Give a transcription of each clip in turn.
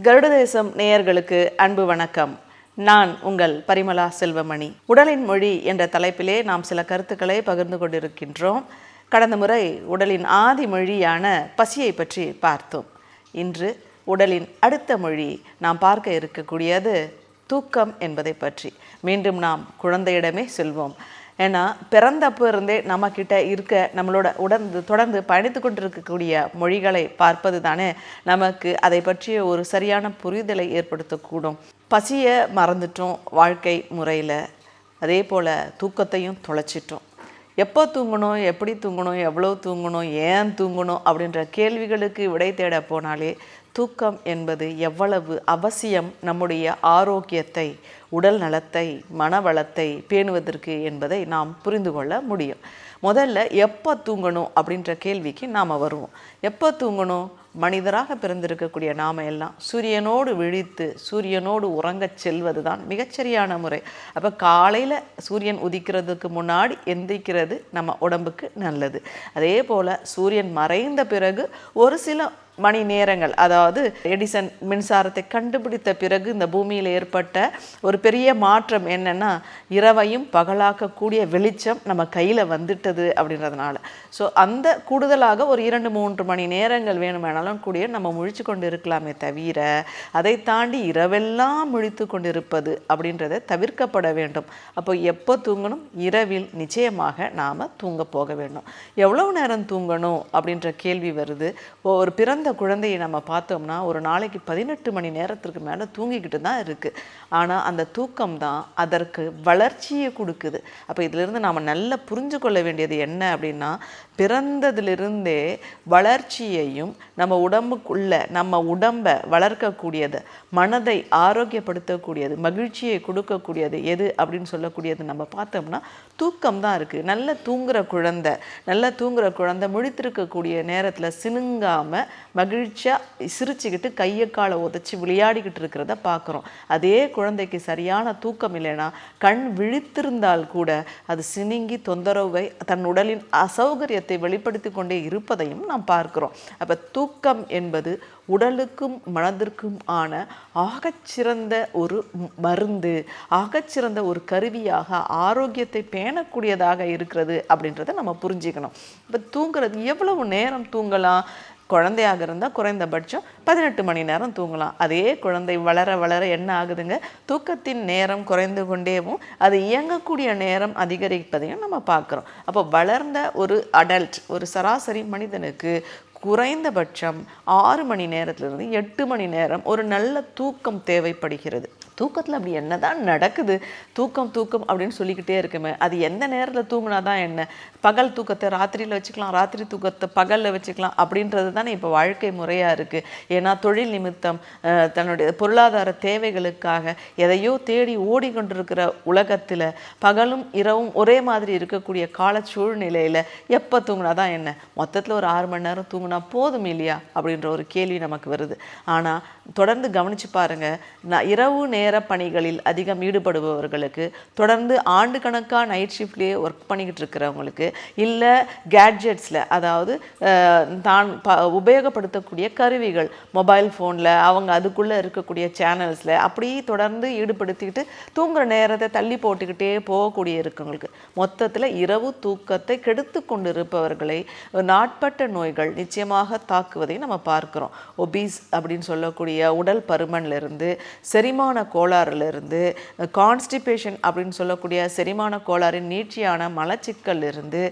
கருடதேசம் நேயர்களுக்கு அன்பு வணக்கம். நான் உங்கள் பரிமளா செல்வமணி. உடலின் மொழி என்ற தலைப்பிலே நாம் சில கருத்துக்களை பகிர்ந்து கொண்டிருக்கின்றோம். கடந்த முறை உடலின் ஆதி மொழியான பசியை பற்றி பார்த்தோம். இன்று உடலின் அடுத்த மொழி நாம் பார்க்க இருக்கக்கூடியது தூக்கம் என்பதை பற்றி. மீண்டும் நாம் குழந்தையிடமே செல்வோம். ஏன்னா பிறந்தப்போ இருந்தே நம்மக்கிட்ட இருக்க நம்மளோட உடந்து தொடர்ந்து பயணித்து கொண்டிருக்கக்கூடிய மொழிகளை பார்ப்பது தானே நமக்கு அதை பற்றிய ஒரு சரியான புரிதலை ஏற்படுத்தக்கூடும். பசியை மறந்துட்டோம் வாழ்க்கை முறையில். அதே போல் தூக்கத்தையும் தொலைச்சிட்டோம். எப்போ தூங்கணும் எப்படி தூங்கணும் எவ்வளோ தூங்கணும் ஏன் தூங்கணும் அப்படின்ற கேள்விகளுக்கு விடை தேட போனாலே தூக்கம் என்பது எவ்வளவு அவசியம் நம்முடைய ஆரோக்கியத்தை உடல் நலத்தை மனவளத்தை பேணுவதற்கு என்பதை நாம் புரிந்து கொள்ள முடியும். முதல்ல எப்போ தூங்கணும் அப்படின்ற கேள்விக்கு நாம் வருவோம். எப்போ தூங்கணும்? மனிதராக பிறந்திருக்கக்கூடிய நாம எல்லாம் சூரியனோடு விழித்து சூரியனோடு உறங்கச் செல்வது தான் மிகச்சரியான முறை. அப்போ காலையில் சூரியன் உதிக்கிறதுக்கு முன்னாடி எந்திரிக்கிறது நம்ம உடம்புக்கு நல்லது. அதே போல் சூரியன் மறைந்த பிறகு ஒரு சில மணி நேரங்கள் அதாவது எடிசன் மின்சாரத்தை கண்டுபிடித்த பிறகு இந்த பூமியில் ஏற்பட்ட ஒரு பெரிய மாற்றம் என்னன்னா இரவையும் பகலாக்கக்கூடிய வெளிச்சம் நம்ம கையில் வந்துட்டது அப்படின்றதுனால. ஸோ அந்த கூடுதலாக ஒரு இரண்டு மூன்று மணி நேரங்கள் வேணுமானாலும் கூடிய நம்ம முழிச்சு கொண்டு இருக்கலாமே தவிர அதை தாண்டி இரவெல்லாம் முழித்து கொண்டிருப்பது அப்படின்றத தவிர்க்கப்பட வேண்டும். அப்போ எப்போ தூங்கணும்? இரவில் நிச்சயமாக நாம் தூங்க போக வேண்டும். எவ்வளவு நேரம் தூங்கணும் அப்படின்ற கேள்வி வருது. ஒரு பிறந்த குழந்தையை நம்ம பார்த்தோம்னா ஒரு நாளைக்கு பதினெட்டு மணி நேரத்திற்கு மேலே தூங்கிக்கிட்டு தான் இருக்குது ஆனால் அந்த தூக்கம் தான் அதற்கு வளர்ச்சியை கொடுக்குது. அப்போ இதிலிருந்து நாம் நல்லா புரிஞ்சு கொள்ள வேண்டியது என்ன அப்படின்னா பிறந்ததிலிருந்தே வளர்ச்சியையும் நம்ம உடம்புக்குள்ள நம்ம உடம்பை வளர்க்கக்கூடியது மனதை ஆரோக்கியப்படுத்தக்கூடியது மகிழ்ச்சியை கொடுக்கக்கூடியது எது அப்படின்னு சொல்லக்கூடியது நம்ம பார்த்தோம்னா தூக்கம் தான் இருக்குது நல்ல தூங்குகிற குழந்தை நல்ல தூங்குகிற குழந்தை முழித்திருக்கக்கூடிய நேரத்தில் சினுங்காமல் மகிழ்ச்சியாக சிரிச்சுக்கிட்டு கையை காலை உதச்சி விளையாடிக்கிட்டு இருக்கிறத பார்க்குறோம். அதே குழந்தைக்கு சரியான தூக்கம் இல்லைன்னா கண் விழித்திருந்தால் கூட அது சினுங்கி தொந்தரவை தன் உடலின் அசௌகரியத்தை வெளிப்படுத்தி கொண்டே இருப்பதையும் நாம் பார்க்கிறோம். அப்போ தூக்கம் என்பது உடலுக்கும் மனதிற்கும் ஆன ஆகச்சிறந்த ஒரு மருந்து ஆகச்சிறந்த ஒரு கருவியாக ஆரோக்கியத்தை பேணக்கூடியதாக இருக்கிறது அப்படின்றத நம்ம புரிஞ்சுக்கணும். இப்போ தூங்குறது எவ்வளவு நேரம் தூங்கலாம்? குழந்தையாக இருந்தால் குறைந்தபட்சம் பதினெட்டு மணி நேரம் தூங்கலாம். அதே குழந்தை வளர வளர என்ன ஆகுதுங்க? தூக்கத்தின் நேரம் குறைந்து கொண்டேவும் அது இயங்கக்கூடிய நேரம் அதிகரிப்பதையும் நம்ம பார்க்குறோம். அப்போ வளர்ந்த ஒரு அடல்ட் ஒரு சராசரி மனிதனுக்கு குறைந்தபட்சம் ஆறு மணி நேரத்திலிருந்து எட்டு மணி நேரம் ஒரு நல்ல தூக்கம் தேவைப்படுகிறது. தூக்கத்தில் அப்படி என்ன தான் நடக்குது? தூக்கம் தூக்கம் அப்படின்னு சொல்லிக்கிட்டே இருக்குமே. அது எந்த நேரத்தில் தூங்கினா தான் என்ன? பகல் தூக்கத்தை ராத்திரியில் வச்சுக்கலாம் ராத்திரி தூக்கத்தை பகலில் வச்சுக்கலாம் அப்படின்றது தானே இப்போ வாழ்க்கை முறையாக இருக்குது ஏன்னா தொழில் நிமித்தம் தன்னுடைய பொருளாதார தேவைகளுக்காக எதையோ தேடி ஓடிக்கொண்டிருக்கிற உலகத்தில் பகலும் இரவும் ஒரே மாதிரி இருக்கக்கூடிய கால சூழ்நிலையில் எப்போ தூங்கினா தான் என்ன? மொத்தத்தில் ஒரு ஆறு மணி நேரம் தூங்கினா போதும் இல்லையா? அப்படின்ற ஒரு கேள்வி நமக்கு வருது. ஆனால் தொடர்ந்து கவனிச்சு பாருங்கள் நான் இரவு நேரம் நேர பணிகளில் அதிகம் ஈடுபடுபவர்களுக்கு தொடர்ந்து ஆண்டு கணக்காக நைட் ஷிஃப்ட்லேயே ஒர்க் பண்ணிக்கிட்டு இருக்கிறவங்களுக்கு இல்லை கேட்ஜெட்ஸில் அதாவது தான் ப உபயோகப்படுத்தக்கூடிய கருவிகள் மொபைல் ஃபோனில் அவங்க அதுக்குள்ளே இருக்கக்கூடிய சேனல்ஸில் அப்படியே தொடர்ந்து ஈடுபடுத்திக்கிட்டு தூங்குற நேரத்தை தள்ளி போட்டுக்கிட்டே போகக்கூடிய இருக்கவங்களுக்கு மொத்தத்தில் இரவு தூக்கத்தை கெடுத்து கொண்டு இருப்பவர்களை நாட்பட்ட நோய்கள் நிச்சயமாக தாக்குவதை நம்ம பார்க்கிறோம். ஒபீஸ் அப்படின்னு சொல்லக்கூடிய உடல் பருமன்ல இருந்து செரிமான கோ கோளாறுலேருந்து கான்ஸ்டிபேஷன் அப்படின்னு சொல்லக்கூடிய செரிமான கோளாறின் நீட்சியான மலச்சிக்கல் இருந்து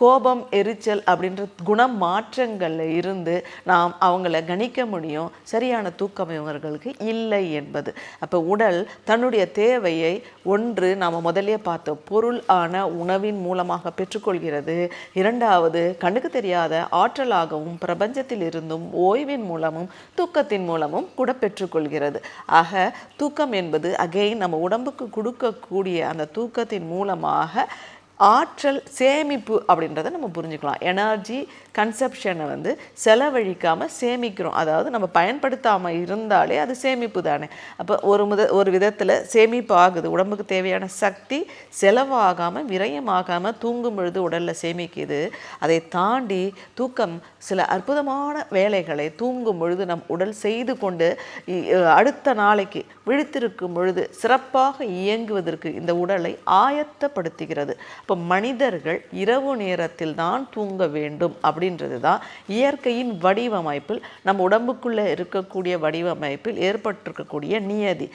கோபம் எரிச்சல் அப்படின்ற குண மாற்றங்களில் இருந்து நாம் அவங்கள கணிக்க முடியும். சரியான தூக்கம் இவர்களுக்கு இல்லை என்பது. அப்போ உடல் தன்னுடைய தேவையை ஒன்று நாம் முதலே பார்த்தோம். பொருள் ஆன உணவின் மூலமாக பெற்றுக்கொள்கிறது. இரண்டாவது கண்ணுக்கு தெரியாத ஆற்றலாகவும் பிரபஞ்சத்தில் இருந்தும் ஓய்வின் மூலமும் தூக்கத்தின் மூலமும் கூட பெற்றுக்கொள்கிறது. ஆக தூக்கம் என்பது அகைன் நம்ம உடம்புக்கு கொடுக்கக்கூடிய அந்த தூக்கத்தின் மூலமாக ஆற்றல் சேமிப்பு அப்படின்றத நம்ம புரிஞ்சுக்கலாம். எனர்ஜி கன்செப்ஷனை வந்து செலவழிக்காமல் சேமிக்கிறோம். அதாவது நம்ம பயன்படுத்தாமல் இருந்தாலே அது சேமிப்பு தானே. அப்போ ஒரு முத ஒரு விதத்தில் சேமிப்பு ஆகுது. உடம்புக்கு தேவையான சக்தி செலவாகாமல் விரயமாகாமல் தூங்கும் பொழுது உடலில் சேமிக்குது. அதை தாண்டி தூக்கம் சில அற்புதமான வேலைகளை தூங்கும் பொழுது நம் உடல் செய்து கொண்டு இ- அடுத்த நாளைக்கு விழித்திருக்கும் பொழுது சிறப்பாக இயங்குவதற்கு இந்த உடலை ஆயத்தப்படுத்துகிறது. இப்போ மனிதர்கள் இரவு நேரத்தில் தான் தூங்க வேண்டும் அப்படின்றது தான் இயற்கையின் வடிவமைப்பில் நம்ம உடம்புக்குள்ளே இருக்கக்கூடிய வடிவமைப்பில் ஏற்பட்டிருக்கக்கூடிய நியதி.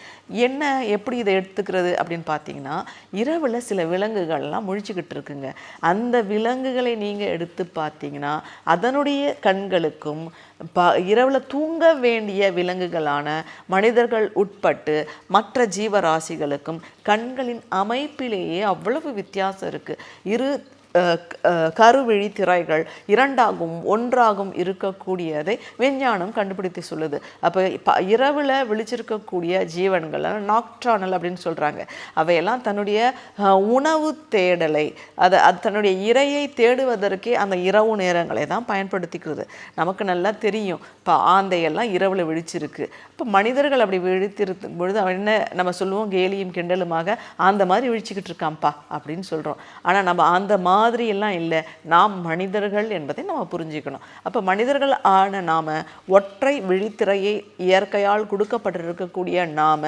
என்ன எப்படி இதை எடுத்துக்கிறது அப்படின்னு பார்த்தீங்கன்னா இரவில் சில விலங்குகள்லாம் முழிச்சுக்கிட்டு இருக்குங்க. அந்த விலங்குகளை நீங்கள் எடுத்து பார்த்தீங்கன்னா அதனுடைய கண்களுக்கும் ப இரவில் தூங்க வேண்டிய விலங்குகளான மனிதர்கள் உட்பட்டு மற்ற ஜீவராசிகளுக்கும் கண்களின் அமைப்பிலேயே அவ்வளவு வித்தியாசம் இருக்குது இரு கருவிழி திரைகள் இரண்டாகும் ஒன்றாகும் இருக்கக்கூடியதை விஞ்ஞானம் கண்டுபிடித்து சொல்லுது. அப்போ இரவில் விழிச்சிருக்கக்கூடிய ஜீவன்கள் நாக்ட்ரானல் அப்படின்னு சொல்கிறாங்க அவையெல்லாம் தன்னுடைய உணவு தேடலை அதை அது தன்னுடைய இரையை தேடுவதற்கே அந்த இரவு நேரங்களை தான் பயன்படுத்திக்கிறது. நமக்கு நல்லா தெரியும். இப்போ ஆந்தையெல்லாம் இரவில் விழிச்சிருக்கு. இப்போ மனிதர்கள் அப்படி விழித்திருக்கும் பொழுது அவன் என்ன நம்ம சொல்லுவோம்? கேலியும் கிண்டலுமாக அந்த மாதிரி விழிச்சிக்கிட்டு இருக்கான்ப்பா அப்படின்னு சொல்கிறோம் ஆனால் நம்ம அந்த மாதிரி எல்லாம் இல்லை. நாம் மனிதர்கள் என்பதை நம்ம புரிஞ்சுக்கணும். அப்போ மனிதர்கள் ஆன நாம் ஒற்றை விழித்திரையை இயற்கையால் கொடுக்கப்பட்டிருக்கக்கூடிய நாம்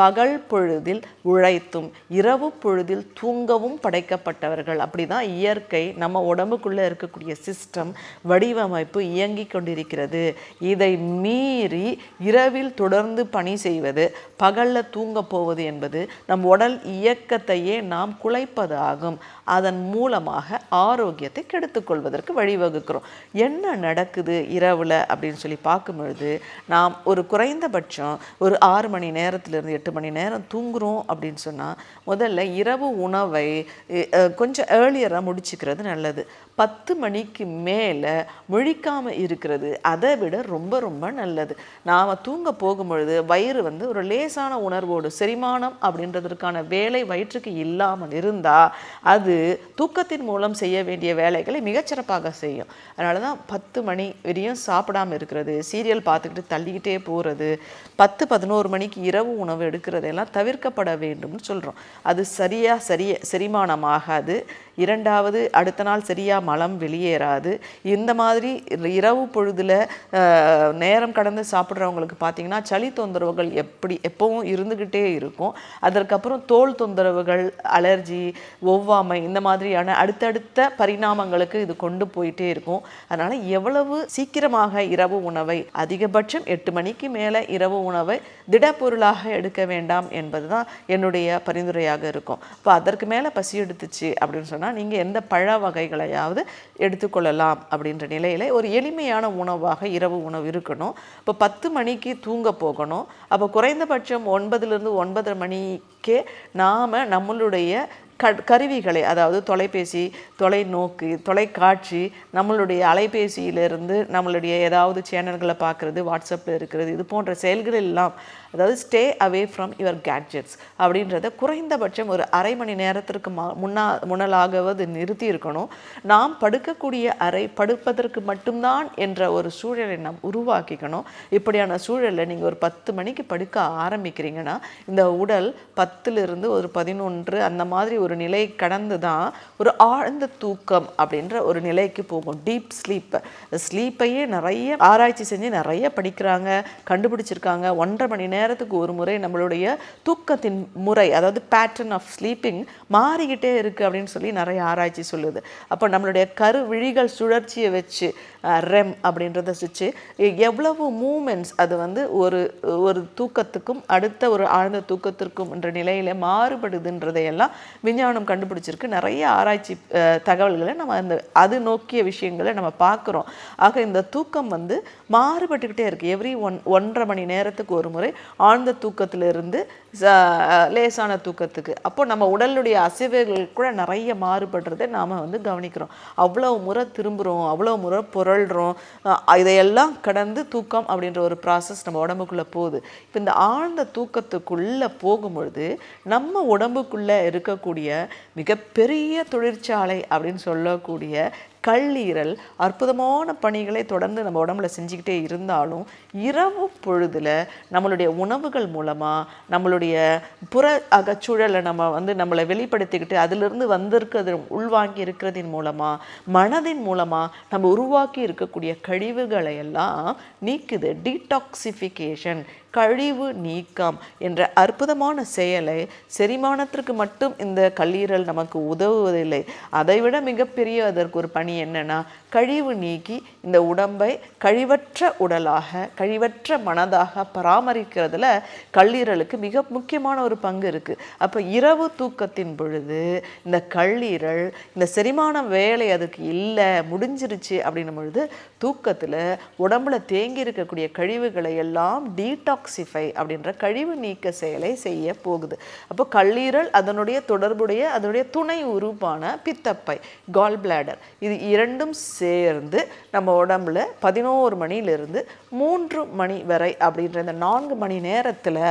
பகல் பொழுதில் உழைத்தும் இரவு பொழுதில் தூங்கவும் படைக்கப்பட்டவர்கள். அப்படிதான் இயற்கை நம்ம உடம்புக்குள்ளே இருக்கக்கூடிய சிஸ்டம் வடிவமைப்பு இயங்கிக் கொண்டிருக்கிறது. இதை மீறி இரவில் தொடர்ந்து பணி செய்வது பகலில் தூங்க போவது என்பது நம் உடல் இயக்கத்தையே நாம் குலைப்பது ஆகும் அதன் மூலமாக ஆரோக்கியத்தை கெடுத்துக்கொள்வதற்கு வழிவகுக்கிறோம். என்ன நடக்குது இரவில் அப்படின்னு சொல்லி பார்க்கும் பொழுது நாம் ஒரு குறைந்தபட்சம் ஒரு ஆறு மணி நேரத்திலிருந்து எட்டு மணி நேரம் தூங்குறோம் அப்படின்னு சொன்னால் முதல்ல இரவு உணவை கொஞ்சம் ஏர்லியராக முடிச்சுக்கிறது நல்லது. பத்து மணிக்கு மேலே முழிக்காமல் இருக்கிறது அதை விட ரொம்ப ரொம்ப நல்லது. நாம் தூங்க போகும்பொழுது வயிறு வந்து ஒரு லேசான உணர்வோடு செரிமானம் அப்படின்றதற்கான வேலை வயிற்றுக்கு இல்லாமல் இருந்தால் அது தூக்கத்தின் மூலம் செய்ய வேண்டிய வேலைகளை மிகச்சிறப்பாக செய்யும். அதனால தான் பத்து மணி வரையும் சாப்பிடாம இருக்கிறது சீரியல் பார்த்துக்கிட்டு தள்ளிக்கிட்டே போகிறது பத்து பதினோரு மணிக்கு இரவு உணவு எடுக்கிறதெல்லாம் தவிர்க்கப்பட வேண்டும்னு சொல்கிறோம் அது சரியாக சரிய செரிமானமாகாது. இரண்டாவது அடுத்த நாள் சரியாக மலம் வெளியேறாது. இந்த மாதிரி இரவு பொழுதில் நேரம் கடந்து சாப்பிட்றவங்களுக்கு பார்த்தீங்கன்னா சளி தொந்தரவுகள் எப்படி எப்பவும் இருந்துக்கிட்டே இருக்கும். அதற்கப்புறம் தோல் தொந்தரவுகள் அலர்ஜி ஒவ்வாமை இந்த மாதிரியான அடுத்தடுத்த பரிணாமங்களுக்கு இது கொண்டு போயிட்டே இருக்கும். அதனால் எவ்வளவு சீக்கிரமாக இரவு உணவை அதிகபட்சம் எட்டு மணிக்கு மேலே இரவு உணவை திடப்பொருளாக எடுக்க வேண்டாம் என்பது தான் என்னுடைய பரிந்துரையாக இருக்கும். இப்போ அதற்கு மேலே பசி எடுத்துச்சு அப்படின்னு சொன்னால் நீங்கள் எந்த பழ வகைகளையாவது எடுத்துக்கொள்ளலாம் அப்படின்ற நிலையில் ஒரு எளிமையான உணவாக இரவு உணவு இருக்கணும். இப்போ பத்து மணிக்கு தூங்க போகணும். அப்போ குறைந்தபட்சம் ஒன்பதுலேருந்து ஒன்பதரை மணிக்கே நாம் நம்மளுடைய க கருவிகளை அதாவது தொலைபேசி தொலைநோக்கு தொலைக்காட்சி நம்மளுடைய அலைபேசியிலிருந்து நம்மளுடைய ஏதாவது சேனல்களை பார்க்குறது வாட்ஸ்அப்பில் இருக்கிறது இது போன்ற செயல்களெல்லாம் எல்லாம் அதாவது stay away from your gadgets அப்படின்றத குறைந்தபட்சம் ஒரு அரை மணி நேரத்திற்கு மா முன்னா முன்னலாகவது நிறுத்தி இருக்கணும். நாம் படுக்கக்கூடிய அறை படுப்பதற்கு மட்டும்தான் என்ற ஒரு சூழலை நாம் உருவாக்கிக்கணும். இப்படியான சூழலில் நீங்கள் ஒரு பத்து மணிக்கு படுக்க ஆரம்பிக்கிறீங்கன்னா இந்த உடல் பத்துலேருந்து ஒரு பதினொன்று அந்த மாதிரி ஒரு நிலை கடந்து தான் ஒரு ஆழ்ந்த தூக்கம் அப்படின்ற ஒரு நிலைக்கு போகும். டீப் ஸ்லீப் ஸ்லீப்பையே நிறைய ஆராய்ச்சி செஞ்சு நிறைய படிக்கிறாங்க கண்டுபிடிச்சிருக்காங்க. ஒன்றரை மணி நேரத்துக்கு ஒரு முறை நம்மளுடைய தூக்கத்தின் முறை அதாவது பேட்டர்ன் ஆஃப் ஸ்லீப்பிங் மாறிக்கிட்டே இருக்குது அப்படின்னு சொல்லி நிறைய ஆராய்ச்சி சொல்லுது. அப்போ நம்மளுடைய கருவிழிகள் சுழற்சியை வச்சு ரெம் அப்படின்றத வச்சு எவ்வளவு மூமெண்ட்ஸ் அது வந்து ஒரு ஒரு தூக்கத்துக்கும் அடுத்த ஒரு ஆழ்ந்த தூக்கத்திற்கும் என்ற நிலையில் மாறுபடுதுன்றதையெல்லாம் விஞ்ஞானம் கண்டுபிடிச்சிருக்கு. நிறைய ஆராய்ச்சி தகவல்களை நம்ம அந்த அது நோக்கிய விஷயங்களை நம்ம பார்க்குறோம். ஆக இந்த தூக்கம் வந்து மாறுபட்டுக்கிட்டே இருக்குது எவ்ரி ஒன் ஒன்றரை மணி நேரத்துக்கு ஒரு முறை ஆழ்ந்த தூக்கத்திலிருந்து ச- லேசான தூக்கத்துக்கு. அப்போ நம்ம உடலுடைய அசைவுகள் கூட நிறைய மாறுபடுறதை நாம் வந்து கவனிக்கிறோம். அவ்வளோ முறை திரும்புகிறோம் அவ்வளோ முறை புரள்கிறோம் இதையெல்லாம் கடந்து தூக்கம் அப்படின்ற ஒரு ப்ராசஸ் நம்ம உடம்புக்குள்ளே போகுது. இப்போ இந்த ஆழ்ந்த தூக்கத்துக்குள்ளே போகும்பொழுது நம்ம உடம்புக்குள்ளே இருக்கக்கூடிய மிகப்பெரிய தொழிற்சாலை அப்படின்னு சொல்லக்கூடிய கல்லீரல் அற்புதமான பணிகளை தொடர்ந்து நம்ம உடம்புல செஞ்சுக்கிட்டே இருந்தாலும் இரவு பொழுதில் நம்மளுடைய உணவுகள் மூலமாக நம்மளுடைய புற அகச்சூழலை நம்ம வந்து நம்மளை வெளிப்படுத்திக்கிட்டு அதிலிருந்து வந்திருக்கிறது உள்வாங்கி இருக்கிறதின் மூலமாக மனதின் மூலமாக நம்ம உருவாக்கி இருக்கக்கூடிய கழிவுகளை எல்லாம் நீக்குது. டீடாக்சிஃபிகேஷன் கழிவு நீக்கம் என்ற அற்புதமான செயலை செரிமானத்திற்கு மட்டும் இந்த கல்லீரல் நமக்கு உதவுவதில்லை. அதைவிட மிகப்பெரிய அதற்கு ஒரு பணி என்னன்னா கழிவு நீக்கி இந்த உடம்பை கழிவற்ற உடலாக கழிவற்ற மனதாக பராமரிக்கிறதுல கல்லீரலுக்கு மிக முக்கியமான ஒரு பங்கு இருக்குது அப்போ இரவு தூக்கத்தின் பொழுது இந்த கல்லீரல் இந்த செரிமான வேலை அதுக்கு இல்லை முடிஞ்சிருச்சு அப்படின்னும் பொழுது தூக்கத்தில் உடம்புல தேங்கி இருக்கக்கூடிய கழிவுகளை எல்லாம் டீடாக்சிஃபை அப்படின்ற கழிவு நீக்க செயலை செய்ய போகுது. அப்போ கல்லீரல் அதனுடைய தொடர்புடைய அதனுடைய துணை உறுப்பான பித்தப்பை கால் பிளாடர் இது இரண்டும் சேர்ந்து நம்ம உடம்புல பதினோரு மணியிலிருந்து மூன்று மணி வரை அப்படின்ற இந்த நான்கு மணி நேரத்தில்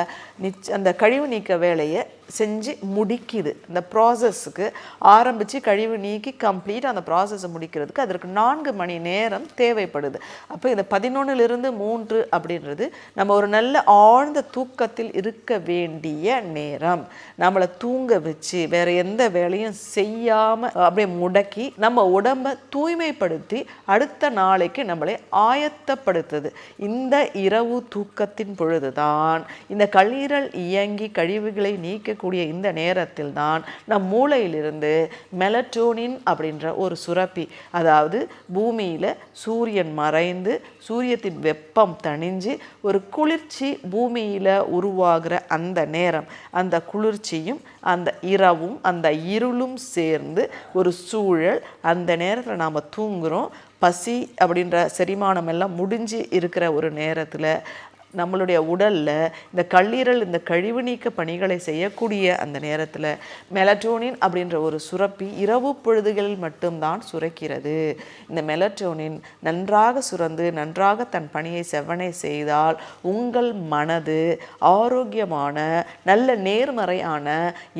நிச்ச அந்த கழிவு நீக்க வேலையை செஞ்சு முடிக்குது. இந்த ப்ராசஸ்க்கு ஆரம்பித்து கழிவு நீக்கி கம்ப்ளீட் அந்த ப்ராசஸை முடிக்கிறதுக்கு அதற்கு நான்கு மணி நேரம் தேவைப்படுது. அப்போ இந்த பதினொன்னுலேருந்து மூன்று அப்படின்றது நம்ம ஒரு நல்ல ஆழ்ந்த தூக்கத்தில் இருக்க வேண்டிய நேரம். நம்மளை தூங்க வச்சு வேறு எந்த வேலையும் செய்யாமல் அப்படியே முடக்கி நம்ம உடம்பை தூய்மைப்படுத்தி அடுத்த நாளைக்கு நம்மளை ஆயத்தப்படுத்துது. இந்த இரவு தூக்கத்தின் பொழுதுதான் இந்த கல்லீரல் இயங்கி கழிவுகளை நீக்க இருக்கக்கூடிய இந்த நேரத்தில் தான் நம் மூளையிலிருந்து மெலட்டோனின் அப்படின்ற ஒரு சுரப்பி அதாவது பூமியில் சூரியன் மறைந்து சூரியத்தின் வெப்பம் தணிஞ்சு ஒரு குளிர்ச்சி பூமியில் உருவாகிற அந்த நேரம் அந்த குளிர்ச்சியும் அந்த இரவும் அந்த இருளும் சேர்ந்து ஒரு சூழல். அந்த நேரத்தில் நாம் தூங்குகிறோம் பசி அப்படின்ற செரிமானம் எல்லாம் முடிஞ்சு இருக்கிற ஒரு நேரத்தில் நம்மளுடைய உடலில் இந்த கல்லீரல் இந்த கழிவு நீக்க பணிகளை செய்யக்கூடிய அந்த நேரத்தில் மெலட்டோனின் அப்படின்ற ஒரு சுரப்பி இரவு பொழுதுகளில் மட்டும்தான் சுரக்கிறது. இந்த மெலட்டோனின் நன்றாக சுரந்து நன்றாக தன் பணியை செவ்வனை செய்தால் உங்கள் மனது ஆரோக்கியமான நல்ல நேர்மறையான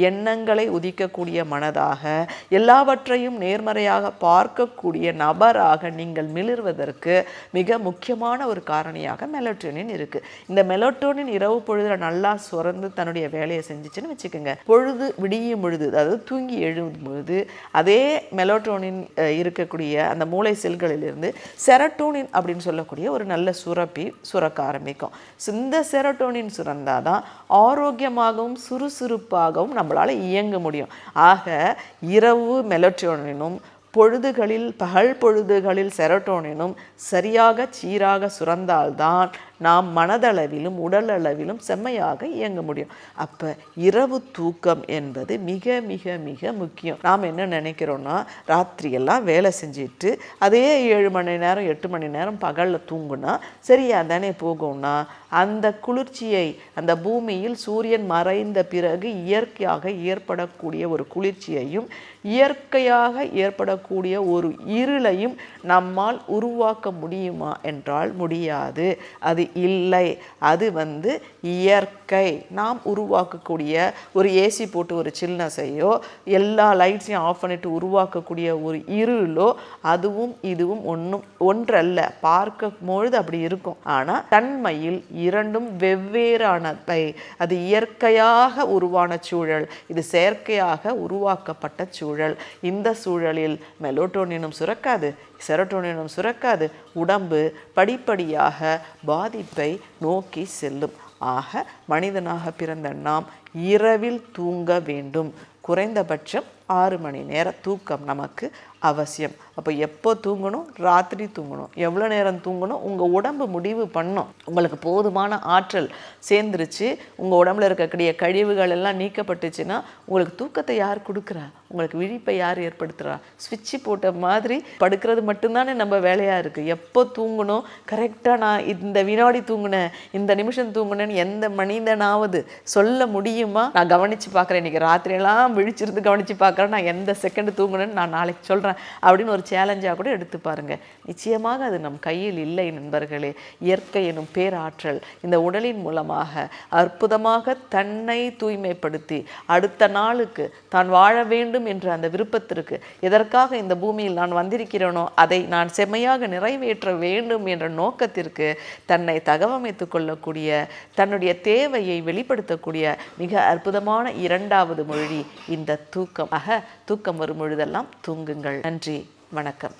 எண்ணங்களை உதிக்கக்கூடிய மனதாக எல்லாவற்றையும் நேர்மறையாக பார்க்கக்கூடிய நபராக நீங்கள் மிளிர்வதற்கு மிக முக்கியமான ஒரு காரணியாக மெலட்டோனின் இருக்குது இந்த மெலோட்டோனின் இரவு பொழுதுல நல்லா சுரந்து தன்னுடைய வேலையை செஞ்சுச்சுன்னு வச்சுக்கோங்க. பொழுது விடியும் பொழுது அதாவது தூங்கி எழும் பொழுது அதே மெலோட்டோனின் இருக்கக்கூடிய அந்த மூளை செல்களிலிருந்து செரட்டோனின் அப்படின்னு சொல்லக்கூடிய ஒரு நல்ல சுரப்பி சுரக்க ஆரம்பிக்கும். இந்த செரட்டோனின் சுரந்தாதான் ஆரோக்கியமாகவும் சுறுசுறுப்பாகவும் நம்மளால் இயங்க முடியும். ஆக இரவு மெலோட்டோனினும் பொழுதுகளில் பகல் பொழுதுகளில் செரட்டோனினும் சரியாக சீராக சுரந்தால்தான் நாம் மனதளவிலும் உடல் அளவிலும் செம்மையாக இயங்க முடியும். அப்போ இரவு தூக்கம் என்பது மிக மிக மிக முக்கியம். நாம் என்ன நினைக்கிறோன்னா ராத்திரியெல்லாம் வேலை செஞ்சுட்டு அதே ஏழு மணி நேரம் எட்டு மணி நேரம் பகலில் தூங்குனா சரியா தானே போகும்னா அந்த குளிர்ச்சியை அந்த பூமியில் சூரியன் மறைந்த பிறகு இயற்கையாக ஏற்படக்கூடிய ஒரு குளிர்ச்சியையும் இயற்கையாக ஏற்படக்கூடிய ஒரு இருளையும் நம்மால் உருவாக்க முடியுமா என்றால் முடியாது. அது இல்லை. அது வந்து இயற்கை. நாம் உருவாக்கக்கூடிய ஒரு ஏசி போட்டு ஒரு சில்னஸையோ எல்லா லைட்ஸையும் ஆஃப் பண்ணிட்டு உருவாக்கக்கூடிய ஒரு இருளோ அதுவும் இதுவும் ஒன்றும் ஒன்றல்ல. பார்க்க பொழுது அப்படி இருக்கும். ஆனால் தன்மையில் இரண்டும் வெவ்வேறானவை. அது இயற்கையாக உருவான சூழல். இது செயற்கையாக உருவாக்கப்பட்ட சூழல். இந்த சூழலில் மெலோட்டோனினும் சுரக்காது. செரட்டோனினும் சுரக்காது. உடம்பு படிப்படியாக பாதிப்பை நோக்கி செல்லும். ஆக மனிதனாக பிறந்த நாம் இரவில் தூங்க வேண்டும். குறைந்தபட்சம் ஆறு மணி நேர தூக்கம் நமக்கு அவசியம். அப்போ எப்போ தூங்கணும்? ராத்திரி தூங்கணும். எவ்வளோ நேரம் தூங்கணும்? உங்கள் உடம்பு முடிவு பண்ணும். உங்களுக்கு போதுமான ஆற்றல் சேர்ந்துருச்சு. உங்கள் உடம்புல இருக்கக்கூடிய கழிவுகள் எல்லாம் நீக்கப்பட்டுச்சுன்னா உங்களுக்கு தூக்கத்தை யார் கொடுக்குறா? உங்களுக்கு விழிப்பை யார் ஏற்படுத்துகிறா சுவிட்சு போட்ட மாதிரி படுக்கிறது மட்டும்தானே நம்ம வேலையாக இருக்குது எப்போ தூங்கணும்? கரெக்டாக நான் இந்த வினாடி தூங்கினேன் இந்த நிமிஷம் தூங்கினேன்னு எந்த மனிதனாவது சொல்ல முடியுமா? நான் கவனித்து பார்க்குறேன். இன்றைக்கி ராத்திரியெல்லாம் விழிச்சிருந்து கவனித்து பார்க்குறேன். நான் எந்த செகண்ட் தூங்கினேன்னு நான் நாளைக்கு சொல்கிறேன் சொல்கிறேன் அப்படின்னு ஒரு சேலஞ்சாக கூட எடுத்து பாருங்க. நிச்சயமாக அது நம் கையில் இல்லை நண்பர்களே. இயற்கை எனும் பேராற்றல் இந்த உடலின் மூலமாக அற்புதமாக தன்னை தூய்மைப்படுத்தி அடுத்த நாளுக்கு தான் வாழ வேண்டும் என்ற அந்த விருப்பத்திற்கு எதற்காக இந்த பூமியில் நான் வந்திருக்கிறேனோ அதை நான் செம்மையாக நிறைவேற்ற வேண்டும் என்ற நோக்கத்திற்கு தன்னை தகவமைத்து கொள்ளக்கூடிய தன்னுடைய தேவையை வெளிப்படுத்தக்கூடிய மிக அற்புதமான இரண்டாவது மொழி இந்த தூக்கம். ஆக தூக்கம் வரும் பொழுதெல்லாம் தூங்குங்கள். நன்றி வணக்கம்.